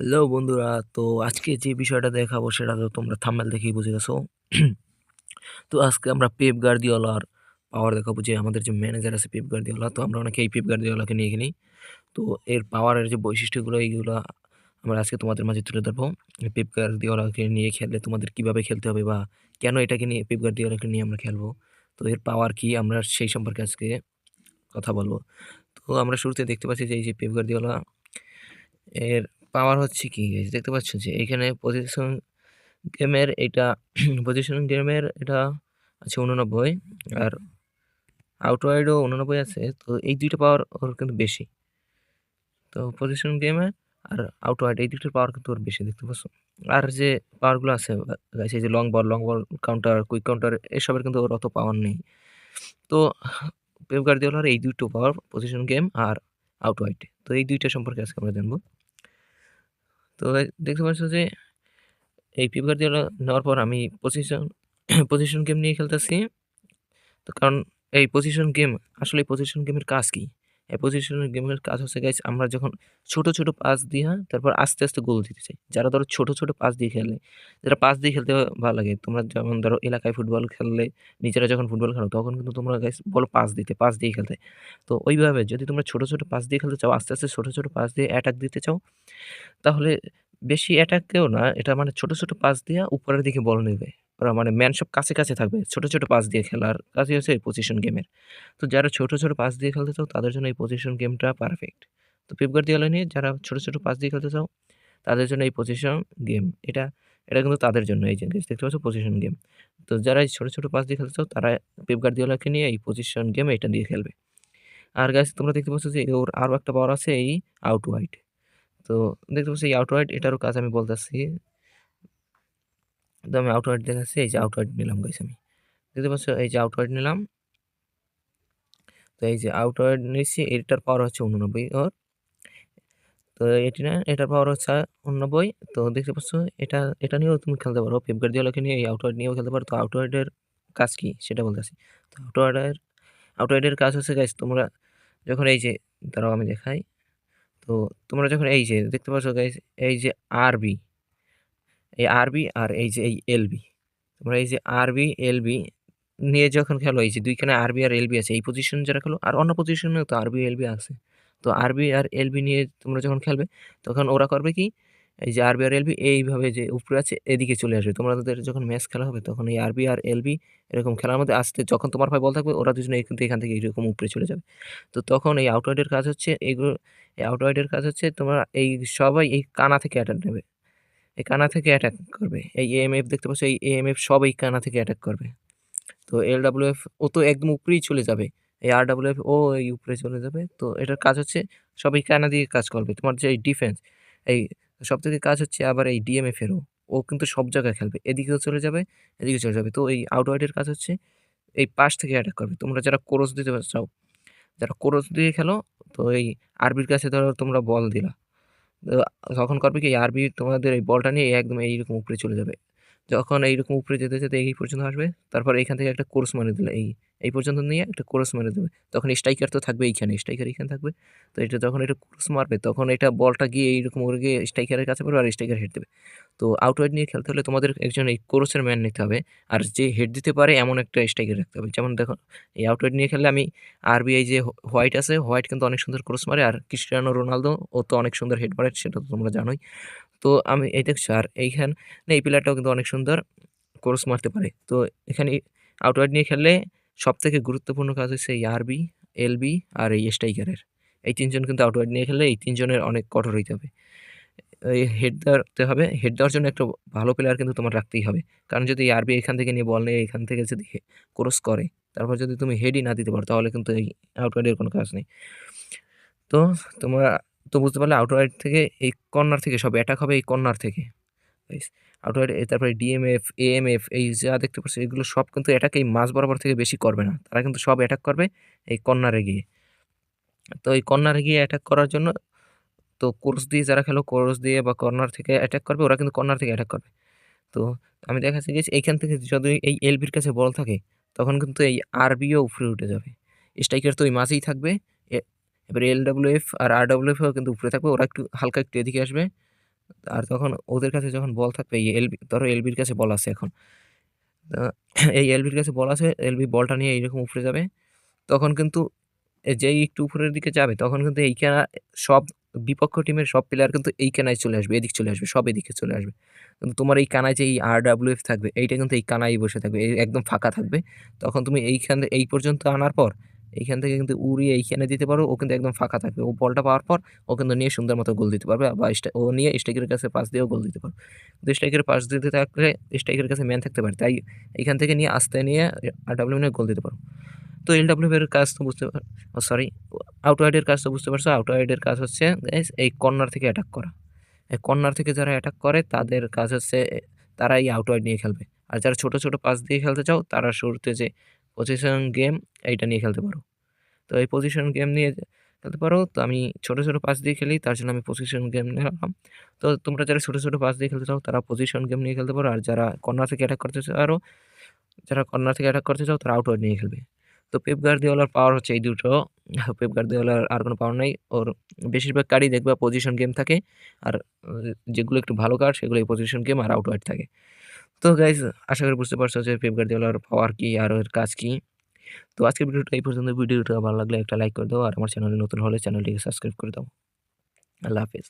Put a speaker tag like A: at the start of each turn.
A: Hello বন্ধুরা, তো আজকে যে বিষয়টা দেখাবো সেটা তো তোমরা থাম্বনেল দেখেই বুঝে গেছো। তো আজকে আমরা পেপ গার্দিওলার পাওয়ার দেখাবো, যে আমাদের যে ম্যানেজার আছে পেপ গার্দিওলা তো আমরা অনেকে এই পেপ গার্দিওলাকে নিয়ে কিনি তো এর পাওয়ারের যে বৈশিষ্ট্যগুলো, এইগুলো আমরা আজকে তোমাদের মাঝে তুলে ধরবো। পেপ গার্দিওলাকে নিয়ে খেললে তোমাদের কীভাবে খেলতে হবে বা কেন এটাকে নিয়ে পেপ গার্দিওলাকে নিয়ে আমরা খেলব? তো এর পাওয়ার কি, আমরা সেই সম্পর্কে আজকে কথা বলব। তো আমরা শুরুতে দেখতে পাচ্ছি যে এই যে পেপ গার্দিওলা এর পাওয়ার হচ্ছে কি? দেখতে পাচ্ছ যে এখানে পজিশন গেমের এটা পজিশন গেমের এটা আছে উননব্বই আর আউটওয়াইডও উননব্বই আছে। তো এই দুইটা পাওয়ার ওর কিন্তু বেশি। তো পজিশন গেমে আর আউটওয়াইড এই দুইটার পাওয়ার কিন্তু ওর বেশি, দেখতে পাচ্ছ আর যে পাওয়ারগুলো আছে এই যে long ball long ball counter quick counter এসবের কিন্তু ওর অত পাওয়ার নেই। তো পেপ গার্দিওলার এই দুটো পাওয়ার পজিশন গেম আর আউটওয়াইড তো এই দুইটা সম্পর্কে আজকে আমরা জানব। তো দেখতে পাচ্ছ যে এই পিভার দিয়ে নেওয়ার পর আমি পজিশন পজিশন গেম নিয়ে খেলতেছি। তো কারণ এই পজিশন গেম আসলে পজিশন গেমের কাজ কি? এই গেমের কাজ হচ্ছে গাইজ আমরা যখন ছোট ছোট পাস দিয়ে তারপর আস্তে আস্তে গোল দিতে চাই। যারা ধরো ছোট ছোট পাস দিয়ে খেলে, যারা পাস দিয়ে খেলতে ভালো লাগে, তোমরা যেমন ধরো এলাকায় ফুটবল খেললে, নিজেরা যখন ফুটবল খেলো, তখন কিন্তু তোমরা গাইজ বলো পাস দিতে পাস দিয়ে খেলতে। তো ওইভাবে যদি তোমরা ছোট ছোট পাস দিয়ে খেলতে চাও, আস্তে আস্তে ছোট ছোট পাস দিয়ে অ্যাটাক দিতে চাও, তাহলে বেশি অ্যাটাককেও না, এটা মানে ছোট ছোট পাস দিয়ে উপরের দিকে বল নেবে। মানে ম্যান সব কাছে কাছে থাকবে, ছোট ছোট পাস দিয়ে খেলার কাজই হচ্ছে এই পজিশন গেমের তো যারা ছোট ছোট পাস দিয়ে খেলতে চাও, তাদের জন্য এই পজিশন গেমটা পারফেক্ট তো পেপগার দিয়ে নিয়ে যারা ছোট ছোট পাস দিয়ে খেলতে চাও, তাদের জন্য এই পজিশন গেম এটা এটা কিন্তু তাদের জন্য এই যে দেখতে পাচ্ছ পজিশন গেম তো যারা এই ছোটো ছোটো পাস দিয়ে খেলতে চাও, তারা পেপগার দিওয়ালাকে নিয়ে এই পজিশন গেম এটা দিয়ে খেলবে। আর গাছ তোমরা দেখতে পাচ্ছ যে ওর আরও একটা পাওয়ার আছে এই আউট ওয়াইড তো দেখতে পাচ্ছি এই আউটওয়াইড এটারও কাজ আমি বলতেছি তো আমি আউটওয়াইড দেখাচ্ছি, এই যে আউটওয়াইড নিলাম গাইস আমি। দেখতে পাচ্ছ, এই যে আউটওয়াইড নিলাম। তো এই যে আউটওয়াইড নিচ্ছি, এটার পাওয়ার হচ্ছে উননব্বই ওর। তো এটি না, এটার পাওয়ার হচ্ছে উননব্বই। তো দেখতে পাচ্ছ, এটা এটা নিয়েও তুমি খেলতে পারো। পেপগার দিওয়ালাকে নিয়ে এই আউটওয়াইড নিয়েও খেলতে পারো। তো আউটওয়াইডের কাজ কী, সেটা বলতেছি। তো আউটওয়াইডের আউটওয়াইডের কাজ হচ্ছে গাইস তোমরা যখন এই যে, দাঁড়াও, আমি দেখাই। তো তোমরা যখন এই যে, দেখতে পাচ্ছ গাইস এই যে আরবি এই আরবি আর এই যে এই এলবি। তোমরা এই যে আরবি, এলবি নিয়ে যখন খেলো, এই যে দুইখানে আরবি আর এলবি আছে, এই পজিশন যারা খেলো, আর অন্য পজিশনেও তো আরবি, এলবি আছে। তো আরবি আর এলবি নিয়ে তোমরা যখন খেলবে, তখন ওরা করবে কি, এই যে আরবি আর এলবি এইভাবে যে উপরে আছে, এদিকে চলে আসবে। তোমাদের যখন ম্যাচ খেলা হবে, তখন এই আরবি আর এলবি এরকম খেলার মধ্যে আসতে, যখন তোমার ভাই বল থাকবে, ওরা দুজনে কিন্তু এখান থেকে এরকম উপরে চলে যাবে। তো তখন এই আউটওয়াইডের কাজ হচ্ছে এইগুলো এই আউটওয়াইডের কাজ হচ্ছে, তোমরা এই সবাই এই কানা থেকে অ্যাটাক নেবে। এই কানা থেকে অ্যাটাক করবে। এই এএমএফ দেখতে পাচ্ছ, এই এএমএফ সব এই কানা থেকে অ্যাটাক করবে। তো এল এফ ও তো একদম উপরেই চলে যাবে। এই আর এফ ও এই উপরে চলে যাবে। তো এটার কাজ হচ্ছে, সবাই কানা দিয়ে কাজ করবে। তোমার যে এই ডিফেন্স এই সব থেকে কাজ হচ্ছে আবার এই ডিএমএফেরও ও কিন্তু সব জায়গায় খেলবে। এদিকেও চলে যাবে, এদিকে চলে যাবে। তো এই আউটওয়াইডের কাজ হচ্ছে, এই পাশ থেকে অ্যাটাক করবে। তোমরা যারা কোরস দিতে চাও, যারা কোরস দিয়ে খেলো, তো এই আরবির কাছে ধরো তোমরা বল দিলা। তখন করবে কি আরবি তোমাদের এই বলটা নিয়ে একদম এইরকম উপরে চলে যাবে? যখন এইরকম উপরে যেতে যেতে এই পর্যন্ত আসবে, তারপর এখান থেকে একটা কোর্স মানে দিলে, এই এই পর্যন্ত নিয়ে একটা কোর্স মেরে দেবে। তখন স্ট্রাইকার তো থাকবে এইখানে স্ট্রাইকার এখানে থাকবে। তো এটা যখন এটা কোর্স মারবে, তখন এটা বলটা গিয়ে এইরকম করে গিয়ে স্ট্রাইকারের কাছে পড়বে আর স্ট্রাইকার হেড দেবে। তো আউট আউটওয়াইড নিয়ে খেলতে হলে তোমাদের একজন এই কোর্সের ম্যান নিতে হবে আর যে হেড দিতে পারে এমন একটা স্ট্রাইকার রাখতে হবে। যেমন দেখো, এই আউট আউটওয়াইড নিয়ে খেললে আমি আরবিআই যে হোয়াইট আছে হোয়াইট কিন্তু অনেক সুন্দর ক্রস মারে আর ক্রিস্টিয়ানো রোনালদো ও তো অনেক সুন্দর হেড মারে, সেটা তো তোমরা জানোই। তো আমি এই দেখছ, আর এইখান এই প্লেয়ারটাও কিন্তু অনেক সুন্দর ক্রস মারতে পারে। তো এখানে আউটওয়াইড নিয়ে খেললে সব থেকে গুরুত্বপূর্ণ কাজ হচ্ছে এই আরবি এলবি আর এই স্ট্রাইকারের এই তিনজন কিন্তু আউটওয়াইড নিয়ে খেললে এই তিনজনের অনেক কঠোর হইতে হবে। এই হেড দেওয়াতে হবে হেড দেওয়ার জন্য একটা ভালো প্লেয়ার কিন্তু তোমার রাখতেই হবে। কারণ যদি আরবি এখান থেকে নিয়ে বল নিয়ে এখান থেকে যদি ক্রস করে, তারপর যদি তুমি হেডই না দিতে পারো, তাহলে কিন্তু এই আউটওয়াইডের কোনো কাজ নেই। তো তোমরা তো বুঝতে পারলে আউটওয়াইড থেকে এই কর্নার থেকে সব অ্যাটাক হবে এই কর্নার থেকে। আউটওয়াইড তারপরে ডিএমএফ এএমএফ এই যা দেখতে পাচ্ছি, এগুলো সব কিন্তু অ্যাটাক এই মাঝ বরাবর থেকে বেশি করবে না। তারা কিন্তু সব অ্যাটাক করবে এই কর্নারে গিয়ে। তো এই কর্নারে গিয়ে অ্যাটাক করার জন্য তো কোর্স দিয়ে যারা খেলো কোর্স দিয়ে বা কর্নার থেকে অ্যাটাক করবে, ওরা কিন্তু কর্নার থেকে অ্যাটাক করবে। তো আমি দেখাচ্ছি গেছি এইখান থেকে যদি এই এলবির কাছে বল থাকে, তখন কিন্তু এই আরবিও উপরে উঠে যাবে। স্ট্রাইকার তো ওই মাঝেই থাকবে। এবার এল ডাব্লিউ এফ আর আর ডাব্লিউ এফও কিন্তু উপরে থাকবে, ওরা একটু হালকা একটু এদিকে আসবে। আর তখন ওদের কাছে যখন বল থাকবে, এই এলবি ধরো এলবির কাছে বল আছে এখন। এই এলবির কাছে বল আছে এলবি বলটা নিয়ে এইরকম উপরে যাবে। তখন কিন্তু যেই একটু উপরের দিকে যাবে, তখন কিন্তু এইখানে সব বিপক্ষ টিমের সব প্লেয়ার কিন্তু এই কানায় চলে আসবে, এদিক চলে আসবে, সব এদিকে চলে আসবে। কিন্তু তোমার এই কানায় যে এই আর ডাব্লিউ এফ থাকবে, এইটা কিন্তু এই কানায় বসে থাকবে একদম ফাঁকা থাকবে। তখন তুমি এইখান, এই পর্যন্ত আনার পর এইখান থেকে কিন্তু উড়িয়ে এইখানে দিতে পারো। ও কিন্তু একদম ফাঁকা থাকবে। ও বলটা পাওয়ার পর ও কিন্তু নিয়ে সুন্দর মতো গোল দিতে পারবে। বা ও নিয়ে স্ট্রাইকের কাছে পাস দিয়েও গোল দিতে পারবে কিন্তু স্ট্রাইকের পাস দিতে থাকলে স্ট্রাইকের কাছে ম্যান থাকতে পারে। তাই এখান থেকে নিয়ে আস্তে নিয়ে আর ডাব্লিউ নিয়ে গোল দিতে পারো। তো এল ডাব্লিউ এর কাজ তো বুঝতে পার সরি আউট আউটওয়াইডের কাজ তো বুঝতে পারছ। আউট আউটওয়াইডের কাজ হচ্ছে এই কর্নার থেকে অ্যাটাক করা। এই কর্নার থেকে যারা অ্যাটাক করে, তাদের কাজ হচ্ছে তারা এই আউটওয়াইড নিয়ে খেলবে। আর যারা ছোটো ছোটো পাস দিয়ে খেলতে চাও, তারা শুরুতে যে পজিশন গেম এইটা নিয়ে খেলতে পারো। তো এই পজিশন গেম নিয়ে খেলতে পারো, তো আমি ছোটো ছোটো পাস দিয়ে খেলি, তার জন্য আমি পজিশন গেম নিলাম। তো তোমরা যারা ছোটো ছোটো পাস দিয়ে খেলতে চাও, তারা পজিশন গেম নিয়ে খেলতে পারো, আর যারা কর্নার থেকে অ্যাটাক করতে চাও যারা কর্নার থেকে অ্যাটাক করতে চাও, তারা আউটওয়ার্ড নিয়ে খেলবে। তো পেপ গার্দিওলার পাওয়ার হচ্ছে এই দুটো। পেপ গার্দিওলার আর কোনো পাওয়ার নেই। ওর বেশিরভাগ কার্ডই দেখবে পজিশন গেম থাকে, আর যেগুলো একটু ভালো কার্ড সেগুলো এই পজিশন গেম আর আউটওয়ার্ড থাকে। তো গাইজ আশা করি বুঝতে পারছ যে ফ্লিপকার্ট দেওয়ালার পাওয়ার কী আর ওর কাজ কী। তো আজকের ভিডিওটা এই পর্যন্ত। ভিডিওটা ভালো লাগলে একটা লাইক করে দাও আর আমার চ্যানেলে নতুন হলে চ্যানেলটিকে সাবস্ক্রাইব করে দাও। আল্লাহ হাফিজ।